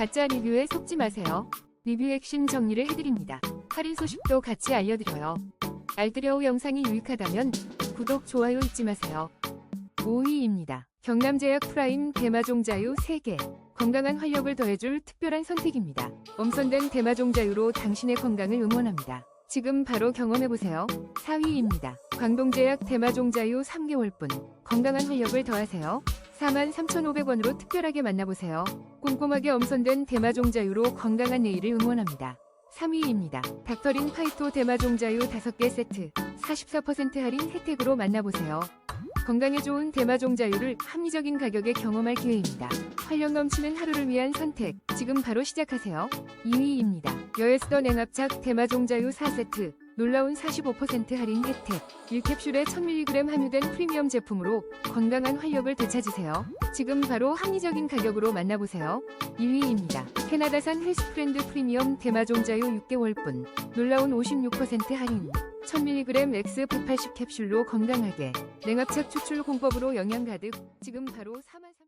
가짜 리뷰에 속지 마세요. 리뷰 핵심 정리를 해드립니다. 할인 소식도 같이 알려드려요. 알뜰여우 영상이 유익하다면 구독, 좋아요 잊지 마세요. 5위입니다. 경남제약 프라임 대마종자유 3개. 건강한 활력을 더해줄 특별한 선택입니다. 엄선된 대마종자유로 당신의 건강을 응원합니다. 지금 바로 경험해보세요. 4위입니다. 광동제약 대마종자유 3개월분. 건강한 활력을 더하세요. 43,500원으로 특별하게 만나보세요. 꼼꼼하게 엄선된 대마종자유로 건강한 내일을 응원합니다. 3위입니다. 닥터린 파이토 대마종자유 5개 세트 44% 할인 혜택으로 만나보세요. 건강에 좋은 대마종자유를 합리적인 가격에 경험할 기회입니다. 활력 넘치는 하루를 위한 선택 지금 바로 시작하세요. 2위입니다. 여에스더 냉합착 대마종자유 4세트 놀라운 45% 할인 혜택 1캡슐에 1000mg 함유된 프리미엄 제품으로 건강한 활력을 되찾으세요. 지금 바로 합리적인 가격으로 만나보세요. 1위입니다. 캐나다산 헬스프렌드 프리미엄 대마종자유 6개월분 놀라운 56% 할인 1000mg X 180 캡슐로 건강하게 냉합착 추출 공법으로 영양 가득 지금 바로 4 3